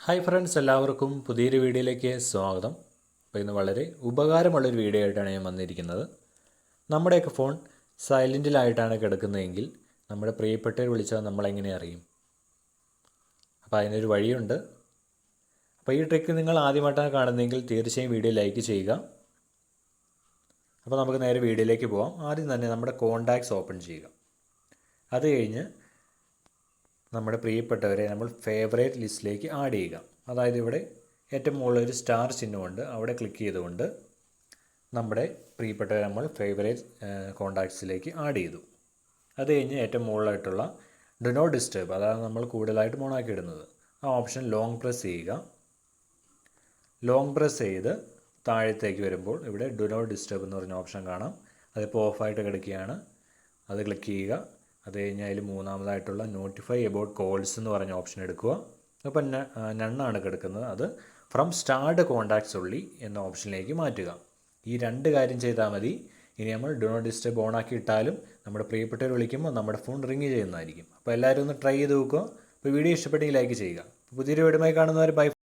Hi friends എല്ലാവർക്കും പുതിയൊരു വീഡിയോയിലേക്ക് സ്വാഗതം. അപ്പോൾ ഇന്ന് വളരെ ഉപകാരമുള്ളൊരു വീഡിയോ ആയിട്ടാണ് ഞാൻ വന്നിരിക്കുന്നത്. നമ്മുടെയൊക്കെ ഫോൺ സൈലന്റിലായിട്ടാണ് കിടക്കുന്നതെങ്കിൽ നമ്മുടെ പ്രിയപ്പെട്ടവർ വിളിച്ചാൽ നമ്മളെങ്ങനെ അറിയും? അപ്പോൾ അതിനൊരു വഴിയുണ്ട്. അപ്പോൾ ഈ ട്രിക്ക് നിങ്ങൾ ആദ്യമായിട്ടാണ് കാണുന്നതെങ്കിൽ തീർച്ചയായും വീഡിയോ ലൈക്ക് ചെയ്യുക. അപ്പോൾ നമുക്ക് നേരെ വീഡിയോയിലേക്ക് പോകാം ആദ്യം തന്നെ നമ്മുടെ കോണ്ടാക്ട്സ് ഓപ്പൺ ചെയ്യുക. അത് കഴിഞ്ഞ് നമ്മുടെ പ്രിയപ്പെട്ടവരെ നമ്മൾ ഫേവറേറ്റ് ലിസ്റ്റിലേക്ക് ആഡ് ചെയ്യുക. അതായത് ഇവിടെ ഏറ്റവും മുകളിൽ ഒരു സ്റ്റാർ ചിഹ്നമുണ്ട് അവിടെ ക്ലിക്ക് ചെയ്തുകൊണ്ട് നമ്മുടെ പ്രിയപ്പെട്ടവരെ നമ്മൾ ഫേവറേറ്റ് കോണ്ടാക്ട്സിലേക്ക് ആഡ് ചെയ്തു. അത് കഴിഞ്ഞ് ഏറ്റവും മുകളിലായിട്ടുള്ള ഡു നോട്ട് ഡിസ്റ്റർബ് അതാണ് നമ്മൾ കൂടുതലായിട്ട് ഓണാക്കി ഇടുന്നത് ആ ഓപ്ഷൻ ലോങ് പ്രസ് ചെയ്യുക. ലോങ് പ്രസ് ചെയ്ത് താഴത്തേക്ക് വരുമ്പോൾ ഇവിടെ ഡു നോട്ട് ഡിസ്റ്റർബ് എന്ന് പറഞ്ഞ ഓപ്ഷൻ കാണാം. അതിപ്പോൾ ഓഫായിട്ട് കിടക്കുകയാണ്. അത് ക്ലിക്ക് ചെയ്യുക. അത് കഴിഞ്ഞ് അതിൽ മൂന്നാമതായിട്ടുള്ള നോട്ടിഫൈ എബൌട്ട് കോൾസ് എന്ന് പറഞ്ഞ ഓപ്ഷൻ എടുക്കുക. അപ്പം നണ്ണാണ് കിടക്കുന്നത്. അത് ഫ്രം സ്റ്റാർഡ് കോൺടാക്ട്സ് ഉള്ളി എന്ന ഓപ്ഷനിലേക്ക് മാറ്റുക. ഈ രണ്ട് കാര്യം ചെയ്താൽ മതി. ഇനി നമ്മൾ ഡു നോട്ട് ഡിസ്റ്റർബ് ഓൺ ആക്കി ഇട്ടാലും നമ്മുടെ പ്രിയപ്പെട്ടവർ വിളിക്കുമ്പോൾ നമ്മുടെ ഫോൺ റിങ് ചെയ്യുന്നതായിരിക്കും. അപ്പോൾ എല്ലാവരും ഒന്ന് ട്രൈ ചെയ്ത് നോക്കുക. അപ്പോൾ വീഡിയോ ഇഷ്ടപ്പെട്ടെങ്കിൽ ലൈക്ക് ചെയ്യുക. പുതിയൊരു വീടുമായി കാണുന്നവർ ബൈ